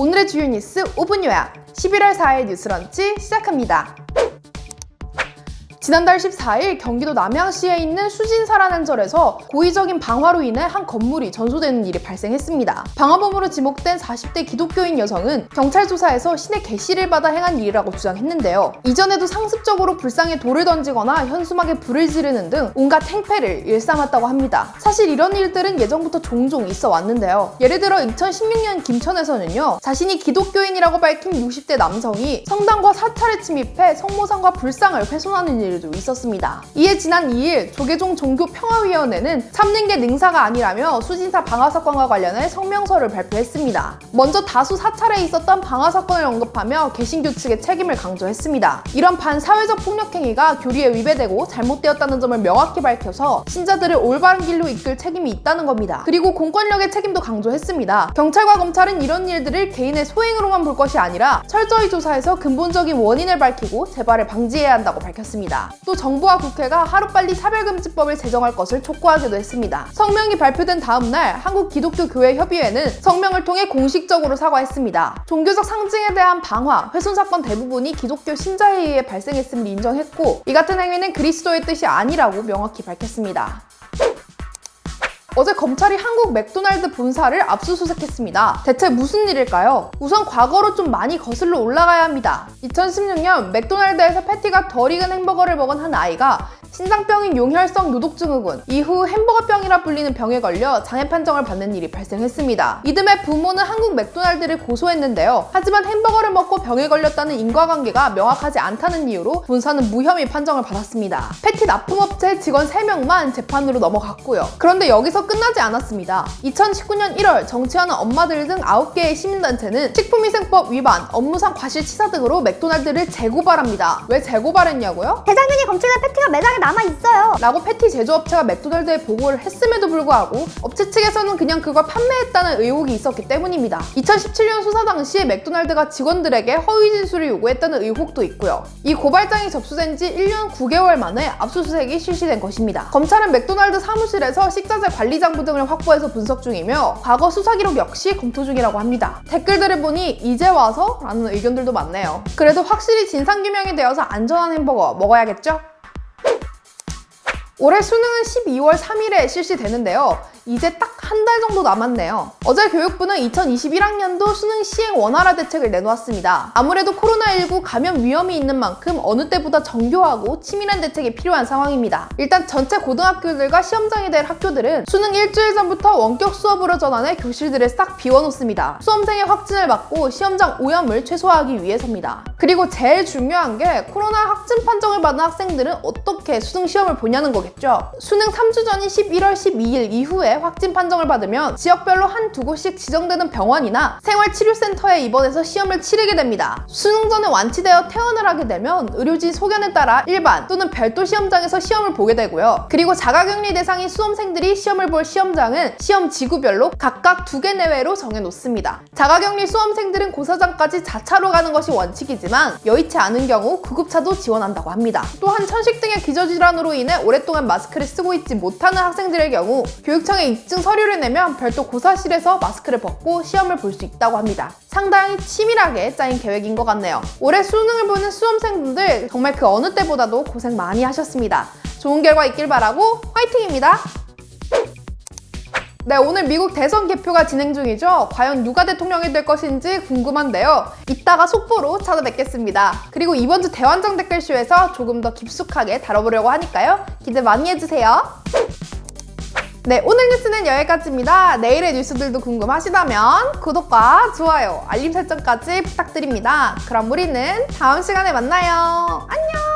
오늘의 주요 뉴스 5분 요약 11월 4일 뉴스런치 시작합니다. 지난달 14일 경기도 남양시에 있는 수진사라는 절에서 고의적인 방화로 인해 한 건물이 전소되는 일이 발생했습니다. 방화범으로 지목된 40대 기독교인 여성은 경찰 조사에서 신의 계시를 받아 행한 일이라고 주장했는데요. 이전에도 상습적으로 불상에 돌을 던지거나 현수막에 불을 지르는 등 온갖 행패를 일삼았다고 합니다. 사실 이런 일들은 예전부터 종종 있어 왔는데요. 예를 들어 2016년 김천에서는요. 자신이 기독교인이라고 밝힌 60대 남성이 성당과 사찰에 침입해 성모상과 불상을 훼손하는 일도 있었습니다. 이에 지난 2일 조계종 종교평화위원회는 참는 게 능사가 아니라며 수진사 방화 사건과 관련해 성명서를 발표했습니다. 먼저 다수 사찰에 있었던 방화 사건을 언급하며 개신교 측의 책임을 강조했습니다. 이런 반사회적 폭력 행위가 교리에 위배되고 잘못되었다는 점을 명확히 밝혀서 신자들을 올바른 길로 이끌 책임이 있다는 겁니다. 그리고 공권력의 책임도 강조했습니다. 경찰과 검찰은 이런 일들을 개인의 소행으로만 볼 것이 아니라 철저히 조사해서 근본적인 원인을 밝히고 재발을 방지해야 한다고 밝혔습니다. 또 정부와 국회가 하루빨리 차별금지법을 제정할 것을 촉구하기도 했습니다. 성명이 발표된 다음 날 한국 기독교 교회 협의회는 성명을 통해 공식적으로 사과했습니다. 종교적 상징에 대한 방화, 훼손 사건 대부분이 기독교 신자에 의해 발생했음을 인정했고 이 같은 행위는 그리스도의 뜻이 아니라고 명확히 밝혔습니다. 어제 검찰이 한국 맥도날드 본사를 압수수색했습니다. 대체 무슨 일일까요? 우선 과거로 좀 많이 거슬러 올라가야 합니다. 2016년 맥도날드에서 패티가 덜 익은 햄버거를 먹은 한 아이가 신장병인 용혈성 요독증후군, 이후 햄버거병이라 불리는 병에 걸려 장애 판정을 받는 일이 발생했습니다. 이듬해 부모는 한국 맥도날드를 고소했는데요. 하지만 햄버거를 먹고 병에 걸렸다는 인과관계가 명확하지 않다는 이유로 본사는 무혐의 판정을 받았습니다. 패티 납품업체 직원 3명만 재판으로 넘어갔고요. 그런데 여기서 끝나지 않았습니다. 2019년 1월 정치하는 엄마들 등 9개의 시민단체는 식품위생법 위반, 업무상 과실치사 등으로 맥도날드를 재고발합니다. 왜 재고발했냐고요? 대장균이 검출된 패티가 매장에 남아 있어요. 라고 패티 제조업체가 맥도날드에 보고를 했음에도 불구하고 업체 측에서는 그냥 그걸 판매했다는 의혹이 있었기 때문입니다. 2017년 수사 당시 맥도날드가 직원들에게 허위 진술을 요구했다는 의혹도 있고요. 이 고발장이 접수된 지 1년 9개월 만에 압수수색이 실시된 것입니다. 검찰은 맥도날드 사무실에서 식자재 관리 장부 등을 확보해서 분석 중이며 과거 수사 기록 역시 검토 중이라고 합니다. 댓글들을 보니 이제 와서? 라는 의견들도 많네요. 그래도 확실히 진상규명이 되어서 안전한 햄버거 먹어야겠죠? 올해 수능은 12월 3일에 실시되는데요. 이제 딱 한 달 정도 남았네요. 어제 교육부는 2021학년도 수능 시행 원활화 대책을 내놓았습니다. 아무래도 코로나19 감염 위험이 있는 만큼 어느 때보다 정교하고 치밀한 대책이 필요한 상황입니다. 일단 전체 고등학교들과 시험장이 될 학교들은 수능 일주일 전부터 원격 수업으로 전환해 교실들을 싹 비워놓습니다. 수험생의 확진을 막고 시험장 오염을 최소화하기 위해서입니다. 그리고 제일 중요한 게 코로나 확진 판정을 받은 학생들은 어떻게 수능 시험을 보냐는 거겠죠. 수능 3주 전인 11월 12일 이후에 확진 판정을 받으면 지역별로 한 두 곳씩 지정되는 병원이나 생활치료센터에 입원해서 시험을 치르게 됩니다. 수능 전에 완치되어 퇴원을 하게 되면 의료진 소견에 따라 일반 또는 별도 시험장에서 시험을 보게 되고요. 그리고 자가격리 대상인 수험생들이 시험을 볼 시험장은 시험 지구별로 각각 두 개 내외로 정해놓습니다. 자가격리 수험생들은 고사장까지 자차로 가는 것이 원칙이지만 여의치 않은 경우 구급차도 지원한다고 합니다. 또한 천식 등의 기저질환으로 인해 오랫 동안 마스크를 쓰고 있지 못하는 학생들의 경우 교육청에 입증 서류를 내면 별도 고사실에서 마스크를 벗고 시험을 볼 수 있다고 합니다. 상당히 치밀하게 짜인 계획인 것 같네요. 올해 수능을 보는 수험생분들 정말 그 어느 때보다도 고생 많이 하셨습니다. 좋은 결과 있길 바라고 화이팅입니다. 네, 오늘 미국 대선 개표가 진행 중이죠. 과연 누가 대통령이 될 것인지 궁금한데요. 이따가 속보로 찾아뵙겠습니다. 그리고 이번 주 대환장 댓글쇼에서 조금 더 깊숙하게 다뤄보려고 하니까요. 기대 많이 해주세요. 네, 오늘 뉴스는 여기까지입니다. 내일의 뉴스들도 궁금하시다면 구독과 좋아요, 알림 설정까지 부탁드립니다. 그럼 우리는 다음 시간에 만나요. 안녕!